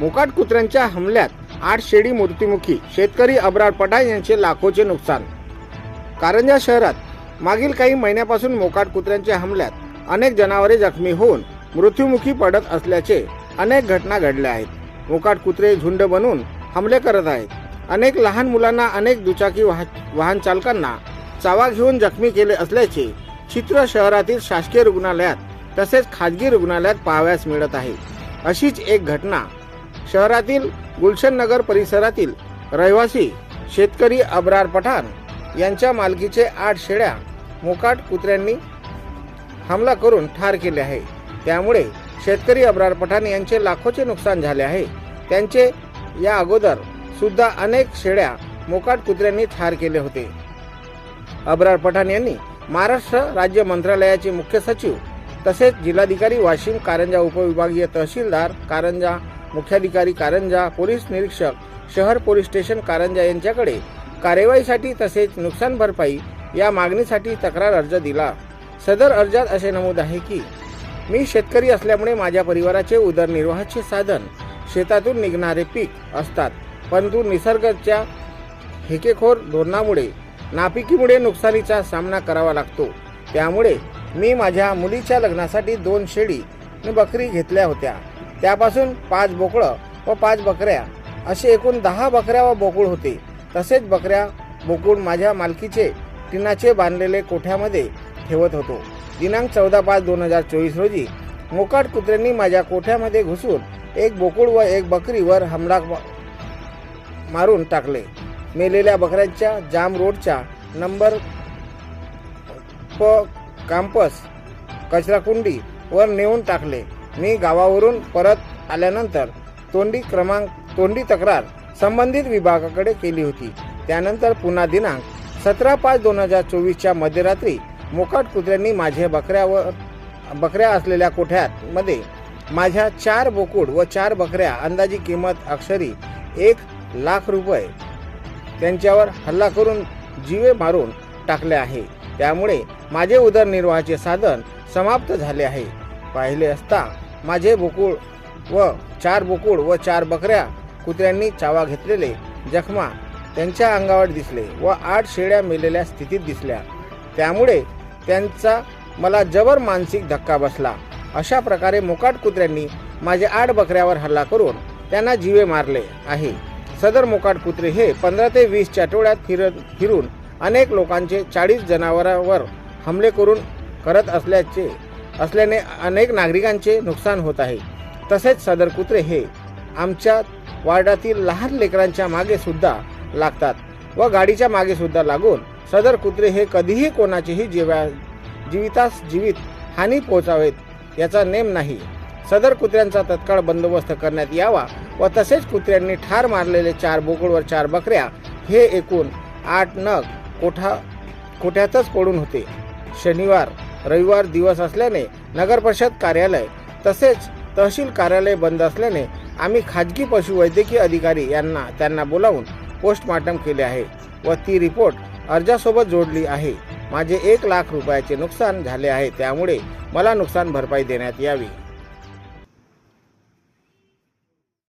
मोकाट कुत्र्यांच्या हमल्यात आठ शेडी मृत्युमुखी शेतकरी अब्रार पटाय यांचे लाखोचे नुकसान. कारंजा शहरात मागील काही महिन्यापासून मोकाट कुत्र्यांच्या हमल्यात अनेक जनावरे जखमी होऊन मृत्युमुखी पडत असल्याचे अनेक घटना घडल्या आहेत. मोकाट कुत्रे झुंड बनून हमले करत आहेत. अनेक लहान मुलांना अनेक दुचाकी वाह वाहन चालकांना चावा घेऊन जखमी केले असल्याचे चित्र शहरातील शासकीय रुग्णालयात तसेच खाजगी रुग्णालयात पाहावयास मिळत आहे. अशीच एक घटना शहरातील गुलशन नगर परिसरातील रहिवासी शेतकरी अब्रार पठाण यांच्या मालकीचे आठ शेळ्या मोकाट कुत्र्यांनी हमला करून ठार केले आहे. त्यामुळे शेतकरी अब्रार पठाण यांचे लाखोचे नुकसान झाले आहे. त्यांचे या अगोदर सुद्धा अनेक शेळ्या मोकाट कुत्र्यांनी ठार केले होते. अब्रार पठाण यांनी महाराष्ट्र राज्य मंत्रालयाचे मुख्य सचिव तसेच जिल्हाधिकारी वाशिम कारंजा उपविभागीय तहसीलदार कारंजा मुख्याधिकारी कारंजा पोलीस निरीक्षक शहर पोलीस स्टेशन कारंजा यांच्याकडे कार्यवाहीसाठी तसेच नुकसान भरपाई या मागणीसाठी तक्रार अर्ज दिला. सदर अर्जात असे नमूद आहे की मी शेतकरी असल्यामुळे माझ्या परिवाराचे उदरनिर्वाहाचे साधन शेतातून निघणारे पीक असतात परंतु निसर्गाच्या हेकेखोर धोरणामुळे नापिकीमुळे नुकसानीचा सामना करावा लागतो. त्यामुळे मी माझ्या मुलीच्या लग्नासाठी दोन शेळी बकरी घेतल्या होत्या. त्यापासून पाच बोकळं व पाच बकऱ्या असे एकूण दहा बकऱ्या व बोकुळ होते. तसेच बकऱ्या बोकुळ माझ्या मालकीचे टिनाचे बांधलेले कोठ्यामध्ये ठेवत होतो. दिनांक चौदा पाच दोन हजार चोवीस रोजी मोकाट कुत्र्यांनी माझ्या कोठ्यामध्ये घुसून एक बोकुळ व एक बकरीवर हमला मारून टाकले. मेलेल्या बकऱ्यांच्या जाम रोडच्या नंबर प कॅम्पस कचराकुंडी वर नेऊन टाकले. मी गावावरून परत आल्यानंतर तोंडी क्रमांक तोंडी तक्रार संबंधित विभागाकडे केली होती. त्यानंतर पुन्हा दिनांक सतरा पाच दोन हजार चोवीसच्या मध्यरात्री मोकाट कुत्र्यांनी माझ्या बकऱ्यावर बकऱ्या असलेल्या कोठ्यात मध्ये माझ्या चार बोकुड व चार बकऱ्या अंदाजी किंमत अक्षरी एक लाख रुपये त्यांच्यावर हल्ला करून जीवे मारून टाकले आहे. त्यामुळे माझे उदरनिर्वाहाचे साधन समाप्त झाले आहे. पाहिले असता माझे बोकुळ व चार बोकुळ व चार बकऱ्या कुत्र्यांनी चावा घेतलेले जखमा त्यांच्या अंगावर दिसले व आठ शेळ्या मेलेल्या स्थितीत दिसल्या. त्यामुळे त्यांचा मला जबर मानसिक धक्का बसला. अशा प्रकारे मोकाट कुत्र्यांनी माझ्या आठ बकऱ्यावर हल्ला करून त्यांना जीवे मारले आहे. सदर मोकाट कुत्रे हे पंधरा ते वीसच्या आठवड्यात फिरत फिरून अनेक लोकांचे चाळीस जनावरांवर हमले करून करत असल्याचे असल्याने अनेक नागरिकांचे नुकसान होत आहे. तसेच सदर कुत्रे हे आमच्या वार्डातील लहान लेकरांच्या मागे सुद्धा लागतात व गाडीच्या मागे सुद्धा लागून सदर कुत्रे हे कधीही कोणाचेही जीवा जीवितास जीवित हानी पोहोचावेत याचा नेम नाही. सदर कुत्र्यांचा तत्काळ बंदोबस्त करण्यात यावा व तसेच कुत्र्यांनी ठार मारलेले चार बोकुळवर चार बकऱ्या हे एकूण आठ नग कोठा कोठ्यातच पडून होते. शनिवार रविवार दिवस असल्याने नगरपरिषद कार्यालय तसेच तहसील कार्यालय बंद असल्याने आम्ही खाजगी पशुवैद्यकीय अधिकारी यांना त्यांना बोलावून पोस्टमार्टम केले आहे व ती रिपोर्ट अर्जासोबत जोडली आहे. माझे एक लाख रुपयाचे नुकसान झाले आहे त्यामुळे मला नुकसान भरपाई देण्यात यावी.